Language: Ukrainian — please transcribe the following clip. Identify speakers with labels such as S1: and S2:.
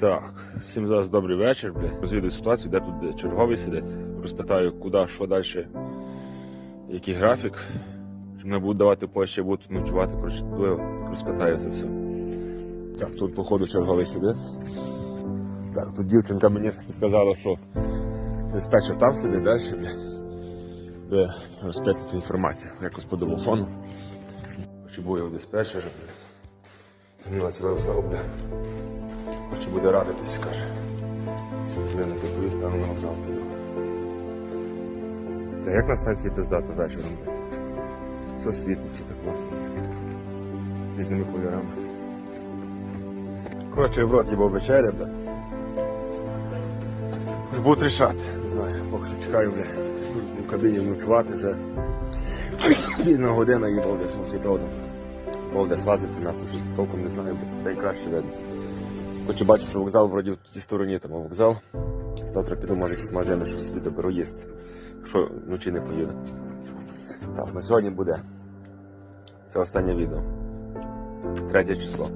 S1: Так, всім зараз добрий вечір. Розвідую ситуацію, де тут черговий сидить. Розпитаю, куди, що далі, який графік. Чи мене будуть давати позже, буду тут ночувати, коротше. Розпитаю це все. Так, тут, походу, черговий сидить. Так, тут дівчинка мені підказала, що диспетчер там сидить далі. Де розпитати інформацію, якось по домофону. Чи був я у диспетчера, бля. Він на визнав, бля. Хоче буде радитись, каже. Я не відповів, певно, на вокзал піду. Та як на станції пиздато вечором? Все світиться так класно. Різними кольорами. Коротше, в рот їбав вечеря, бля. Хоч Будуть рішати. Не знаю, поки що чекаю, бля. В кабіні ночувати вже. Пізна година їбав десь, ось і правда. Мов десь лазити, нахуй, толком не знаю, й краще видно. Хоч бачу, що вокзал вроді в тій стороні там вокзал. Завтра піду, може, якісь магазини, що собі доберу їсти. Якщо вночі не поїду. Так, на сьогодні буде. Це останнє відео. Третє число.